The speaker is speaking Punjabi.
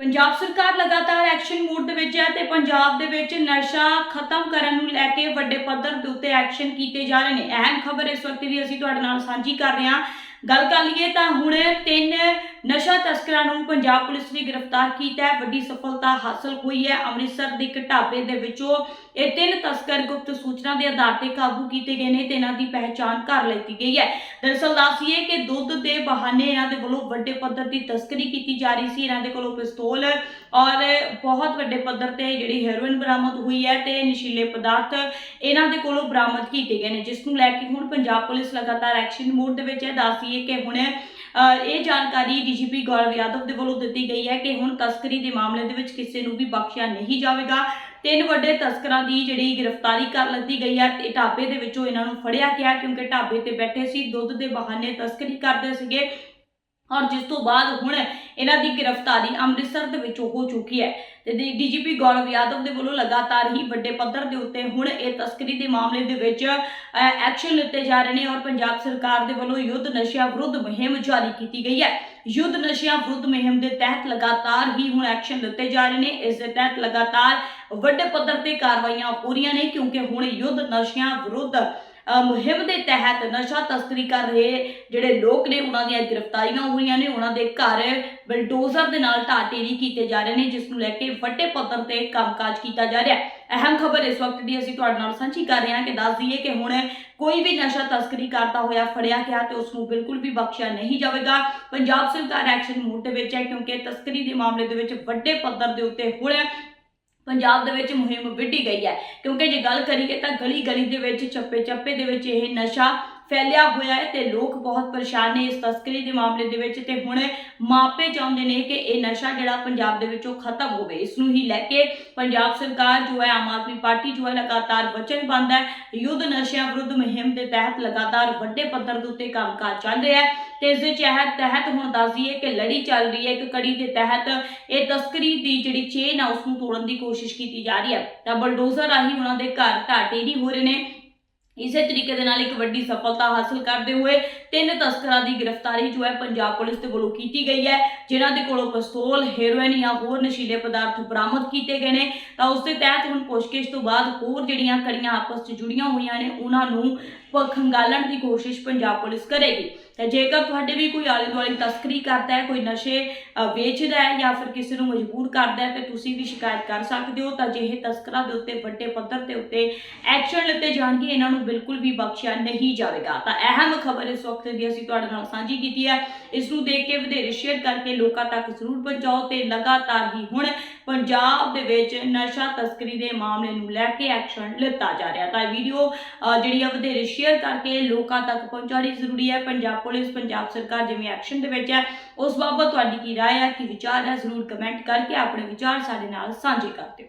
ਪੰਜਾਬ ਸਰਕਾਰ ਲਗਾਤਾਰ ਐਕਸ਼ਨ ਮੋਡ ਦੇ ਵਿੱਚ ਹੈ ਤੇ ਪੰਜਾਬ ਦੇ ਵਿੱਚ ਨਸ਼ਾ ਖਤਮ ਕਰਨ ਨੂੰ ਲੈ ਕੇ ਵੱਡੇ ਪੱਧਰ ਦੇ ਉੱਤੇ ਐਕਸ਼ਨ ਕੀਤੇ ਜਾ ਰਹੇ ਨੇ। ਅਹਿਮ ਖਬਰ ਇਸ ਵਕਤ ਦੀ ਅਸੀਂ ਤੁਹਾਡੇ ਨਾਲ ਸਾਂਝੀ ਕਰ ਰਹੇ ਹਾਂ। ਗੱਲ ਕਰ ਲਈਏ ਤਾਂ ਹੁਣ ਤਿੰਨ ਨਸ਼ਾ ਤਸਕਰਾਂ ਨੂੰ ਪੰਜਾਬ ਪੁਲਿਸ ਨੇ ਗ੍ਰਿਫਤਾਰ ਕੀਤਾ ਹੈ। ਵੱਡੀ ਸਫਲਤਾ ਹਾਸਲ ਹੋਈ ਹੈ। ਅੰਮ੍ਰਿਤਸਰ ਦੇ ਇੱਕ ਢਾਬੇ ਦੇ ਵਿੱਚੋਂ ਇਹ ਤਿੰਨ ਤਸਕਰ ਗੁਪਤ ਸੂਚਨਾ ਦੇ ਆਧਾਰ ਤੇ ਕਾਬੂ ਕੀਤੇ ਗਏ ਨੇ ਤੇ ਇਹਨਾਂ ਦੀ ਪਹਿਚਾਣ ਕਰ ਲਈ ਗਈ ਹੈ। ਦਰਅਸਲ ਦੱਸੀਏ ਕਿ ਦੁੱਧ ਦੇ ਬਹਾਨੇ ਇਹਨਾਂ ਦੇ ਵੱਲੋਂ ਵੱਡੇ ਪੱਧਰ ਦੀ ਤਸਕਰੀ ਕੀਤੀ ਜਾ ਰਹੀ ਸੀ। ਇਹਨਾਂ ਦੇ ਕੋਲੋਂ ਪਿਸਤੌਲ ਔਰ ਬਹੁਤ ਵੱਡੇ ਪੱਧਰ ਤੇ ਜਿਹੜੀ ਹੈਰੋਇਨ ਬਰਾਮਦ ਹੋਈ ਹੈ ਤੇ ਨਸ਼ੀਲੇ ਪਦਾਰਥ ਇਹਨਾਂ ਦੇ ਕੋਲੋਂ ਬਰਾਮਦ ਕੀਤੇ ਗਏ ਨੇ। ਜਿਸ ਨੂੰ ਲੈ ਕੇ ਹੁਣ ਪੰਜਾਬ ਪੁਲਿਸ ਲਗਾਤਾਰ ਐਕਸ਼ਨ ਮੋਡ ਦੇ ਵਿੱਚ ਹੈ। ਦੱਸੀਏ ਕਿ ਹੁਣ ਇਹ ਜਾਣਕਾਰੀ ਡੀਜੀਪੀ ਗੌਰਵ ਯਾਦਵ ਦੇ ਵੱਲੋਂ ਦਿੱਤੀ ਗਈ ਹੈ ਕਿ ਹੁਣ ਤਸਕਰੀ ਦੇ ਮਾਮਲੇ ਦੇ ਵਿੱਚ ਕਿਸੇ ਨੂੰ ਵੀ ਬਖਸ਼ਿਆ ਨਹੀਂ ਜਾਵੇਗਾ। ਤਿੰਨ ਵੱਡੇ ਤਸਕਰਾਂ ਦੀ ਜਿਹੜੀ ਗ੍ਰਿਫਤਾਰੀ ਕਰ ਲਈ ਗਈ ਹੈ ਤੇ ਢਾਬੇ ਦੇ ਵਿੱਚੋਂ ਇਹਨਾਂ ਨੂੰ ਫੜਿਆ ਗਿਆ ਕਿਉਂਕਿ ਢਾਬੇ ਤੇ ਬੈਠੇ ਸੀ, ਦੁੱਧ ਦੇ ਬਹਾਨੇ ਤਸਕਰੀ ਕਰਦੇ ਸੀਗੇ। ਔਰ ਜਿਸ ਤੋਂ ਬਾਅਦ ਹੁਣ ਇਹਨਾਂ ਦੀ ਗ੍ਰਿਫਤਾਰੀ ਅੰਮ੍ਰਿਤਸਰ ਦੇ ਵਿੱਚੋਂ ਹੋ ਚੁੱਕੀ ਹੈ। ਤੇ ਡੀਜੀਪੀ ਗੌਰਵ ਯਾਦਵ ਦੇ ਵੱਲੋਂ ਲਗਾਤਾਰ ਹੀ ਵੱਡੇ ਪੱਧਰ ਦੇ ਉੱਤੇ ਹੁਣ ਇਹ ਤਸਕਰੀ ਦੇ ਮਾਮਲੇ ਦੇ ਵਿੱਚ ਐਕਸ਼ਨ ਲਿੱਤੇ ਜਾ ਰਹੇ ਨੇ ਔਰ ਪੰਜਾਬ ਸਰਕਾਰ ਦੇ ਵੱਲੋਂ ਯੁੱਧ ਨਸ਼ਿਆਂ ਵਿਰੁੱਧ ਮੁਹਿੰਮ ਜਾਰੀ ਕੀਤੀ ਗਈ ਹੈ। ਯੁੱਧ ਨਸ਼ਿਆਂ ਵਿਰੁੱਧ ਮੁਹਿੰਮ ਦੇ ਤਹਿਤ ਲਗਾਤਾਰ ਹੀ ਹੁਣ ਐਕਸ਼ਨ ਲਿੱਤੇ ਜਾ ਰਹੇ ਨੇ। ਇਸ ਦੇ ਤਹਿਤ ਲਗਾਤਾਰ ਵੱਡੇ ਪੱਧਰ ਤੇ ਕਾਰਵਾਈਆਂ ਹੋ ਰਹੀਆਂ ਨੇ ਕਿਉਂਕਿ ਹੁਣ ਯੁੱਧ ਨਸ਼ਿਆਂ ਵਿਰੁੱਧ ਮੁਹਿੰਮ ਦੇ ਤਹਿਤ ਨਸ਼ਾ ਤਸਕਰੀ ਕਰ ਰਹੇ ਜਿਹੜੇ ਲੋਕ ਨੇ, ਉਹਨਾਂ ਦੀਆਂ ਗ੍ਰਿਫਤਾਰੀਆਂ ਹੋਈਆਂ ਨੇ। ਉਹਨਾਂ ਦੇ ਘਰ ਬਿਲਡੋਜ਼ਰ ਦੇ ਨਾਲ ਢਾਟੇਰੀ ਕੀਤੇ ਜਾ ਰਹੇ ਨੇ, ਜਿਸ ਨੂੰ ਲੈ ਕੇ ਵੱਡੇ ਪੱਧਰ ਤੇ ਕੰਮਕਾਜ ਕੀਤਾ ਜਾ ਰਿਹਾ ਹੈ। ਅਹਿਮ ਖਬਰ ਇਸ ਵਕਤ ਦੀ ਅਸੀਂ ਤੁਹਾਡੇ ਨਾਲ ਸਾਂਝੀ ਕਰ ਰਹੇ ਹਾਂ ਕਿ ਦੱਸ ਦਈਏ ਕਿ ਹੁਣ ਕੋਈ ਵੀ ਨਸ਼ਾ ਤਸਕਰੀ ਕਰਦਾ ਹੋਇਆ, ਫੜਿਆ ਗਿਆ ਤੇ ਉਸ ਨੂੰ ਬਿਲਕੁਲ ਵੀ ਬਖਸ਼ਿਆ ਨਹੀਂ ਜਾਵੇਗਾ। ਪੰਜਾਬ ਸਰਕਾਰ ਐਕਸ਼ਨ ਮੋਡ ਦੇ ਵਿੱਚ ਹੈ, ਕਿਉਂਕਿ ਤਸਕਰੀ ਦੇ ਮਾਮਲੇ ਦੇ ਵਿੱਚ ਵੱਡੇ ਪੱਧਰ ਦੇ ਉੱਤੇ ਹੁਣ ਪੰਜਾਬ ਦੇ ਵਿੱਚ ਮੁਹਿੰਮ ਵਿੱਢੀ ਗਈ ਹੈ। ਕਿਉਂਕਿ ਜੇ ਗੱਲ ਕਰੀਏ ਤਾਂ ਗਲੀ ਗਲੀ ਦੇ ਵਿੱਚ ਚੱਪੇ ਚੱਪੇ ਦੇ ਵਿੱਚ ਇਹ ਨਸ਼ਾ ਫੈਲਿਆ ਹੋਇਆ ਹੈ ਤੇ ਲੋਕ ਬਹੁਤ ਪਰੇਸ਼ਾਨ ਨੇ ਇਸ ਤਸਕਰੀ ਦੇ ਮਾਮਲੇ ਦੇ ਵਿੱਚ ਤੇ ਹੁਣ ਮਾਪੇ ਚਾਹੁੰਦੇ ਨੇ ਕਿ ਇਹ ਨਸ਼ਾ ਜਿਹੜਾ ਪੰਜਾਬ ਦੇ ਵਿੱਚੋਂ ਖਤਮ ਹੋਵੇ। ਇਸ ਨੂੰ ਹੀ ਲੈ ਕੇ ਪੰਜਾਬ ਸਰਕਾਰ ਜੋ ਹੈ, ਆਮ ਆਦਮੀ ਪਾਰਟੀ ਜੋ ਹੈ, ਲਗਾਤਾਰ ਵਚਨਬੰਦ ਹੈ। ਯੁੱਧ ਨਸ਼ਿਆਂ ਵਿਰੁੱਧ ਮੁਹਿੰਮ ਦੇ ਤਹਿਤ ਲਗਾਤਾਰ ਵੱਡੇ ਪੱਧਰ ਦੇ ਉੱਤੇ ਕੰਮਕਾਜ ਚੱਲ ਰਿਹਾ ਹੈ ਤੇ ਇਸ ਦੇ ਤਹਿਤ ਤਹਿਤ ਹੁਣ ਦੱਸ ਦਈਏ ਕਿ ਲੜੀ ਚੱਲ ਰਹੀ ਹੈ। ਇੱਕ ਕੜੀ ਦੇ ਤਹਿਤ ਇਹ ਤਸਕਰੀ ਦੀ ਜਿਹੜੀ ਚੇਨ ਆ ਉਸ ਨੂੰ ਤੋੜਨ ਦੀ ਕੋਸ਼ਿਸ਼ ਕੀਤੀ ਜਾ ਰਹੀ ਹੈ। ਤਾਂ ਬਲਡੋਜ਼ਰ ਰਾਹੀਂ ਉਹਨਾਂ ਦੇ ਘਰ ਢਾਟੇਰੀ ਹੋ ਰਹੇ ਨੇ। ਇਸੇ ਤਰੀਕੇ ਦੇ ਨਾਲ ਇੱਕ ਵੱਡੀ ਸਫਲਤਾ ਹਾਸਲ ਕਰਦੇ ਹੋਏ ਤਿੰਨ ਤਸਕਰਾਂ ਦੀ ਗ੍ਰਿਫਤਾਰੀ ਜੋ ਹੈ ਪੰਜਾਬ ਪੁਲਿਸ ਦੇ ਵੱਲੋਂ ਕੀਤੀ ਗਈ ਹੈ, ਜਿਨ੍ਹਾਂ ਦੇ ਕੋਲੋਂ ਪਿਸਤੌਲ, ਹੈਰੋਇਨ ਜਾਂ ਹੋਰ ਨਸ਼ੀਲੇ ਪਦਾਰਥ ਬਰਾਮਦ ਕੀਤੇ ਗਏ ਨੇ। ਤਾਂ ਉਸ ਦੇ ਤਹਿਤ ਹੁਣ ਪੁੱਛਗਿੱਛ ਤੋਂ ਬਾਅਦ ਹੋਰ ਜਿਹੜੀਆਂ ਕੜੀਆਂ ਆਪਸ 'ਚ ਜੁੜੀਆਂ ਹੋਈਆਂ ਨੇ, ਉਹਨਾਂ ਨੂੰ ਪ- ਖੰਗਾਲਣ ਦੀ ਕੋਸ਼ਿਸ਼ ਪੰਜਾਬ ਪੁਲਿਸ ਕਰੇਗੀ। ਤੇ ਜੇਕਰ ਤੁਹਾਡੇ ਵੀ ਕੋਈ ਆਲੇ ਦੁਆਲੇ ਤਸਕਰੀ ਕਰਦਾ ਹੈ, ਕੋਈ ਨਸ਼ੇ ਵੇਚਦਾ ਹੈ ਜਾਂ ਫਿਰ ਕਿਸੇ ਨੂੰ ਮਜਬੂਰ ਕਰਦਾ ਹੈ, ਤੇ ਤੁਸੀਂ ਵੀ ਸ਼ਿਕਾਇਤ ਕਰ ਸਕਦੇ ਹੋ। ਤਾਂ ਜਿਹੇ ਤਸਕਰਾਂ ਦੇ ਉੱਤੇ, ਵੱਡੇ ਪੱਧਰ ਦੇ ਉੱਤੇ ਐਕਸ਼ਨ ਲਿੱਤੇ ਜਾਣਗੇ, ਇਹਨਾਂ ਨੂੰ ਬਿਲਕੁਲ ਵੀ ਬਖਸ਼ਿਆ ਨਹੀਂ ਜਾਵੇਗਾ। ਤਾਂ ਅਹਿਮ ਖਬਰ ਇਸ ਵਕਤ ਦੀ ਅਸੀਂ ਤੁਹਾਡੇ ਨਾਲ ਸਾਂਝੀ ਕੀਤੀ ਹੈ। ਇਸ ਨੂੰ ਦੇਖ ਕੇ ਵਧੇਰੇ ਸ਼ੇਅਰ ਕਰਕੇ ਲੋਕਾਂ ਤੱਕ ਜ਼ਰੂਰ ਪਹੁੰਚਾਓ ਤੇ ਲਗਾਤਾਰ ਹੀ ਹੁਣ ਪੰਜਾਬ ਦੇ ਵਿੱਚ ਨਸ਼ਾ ਤਸਕਰੀ ਦੇ ਮਾਮਲੇ ਨੂੰ ਲੈ ਕੇ ਐਕਸ਼ਨ ਲਿੱਤਾ ਜਾ ਰਿਹਾ ਤਾਂ ਇਹ ਵੀਡੀਓ ਜਿਹੜੀ ਆ, ਵਧੇਰੇ ਸ਼ੇਅਰ ਕਰਕੇ ਲੋਕਾਂ ਤੱਕ ਪਹੁੰਚਾਉਣੀ ਜ਼ਰੂਰੀ ਹੈ। ਪੰਜਾਬ ਪੁਲਿਸ ਪੰਜਾਬ ਸਰਕਾਰ ਜਿਵੇਂ ਐਕਸ਼ਨ ਦੇ ਵਿੱਚ ਹੈ, ਉਸ ਬਾਬਤ ਤੁਹਾਡੀ ਕੀ ਰਾਏ ਹੈ, ਕੀ ਵਿਚਾਰ ਹੈ, ਜ਼ਰੂਰ ਕਮੈਂਟ ਕਰਕੇ ਆਪਣੇ ਵਿਚਾਰ ਸਾਡੇ ਨਾਲ ਸਾਂਝੇ ਕਰ ਦਿਓ।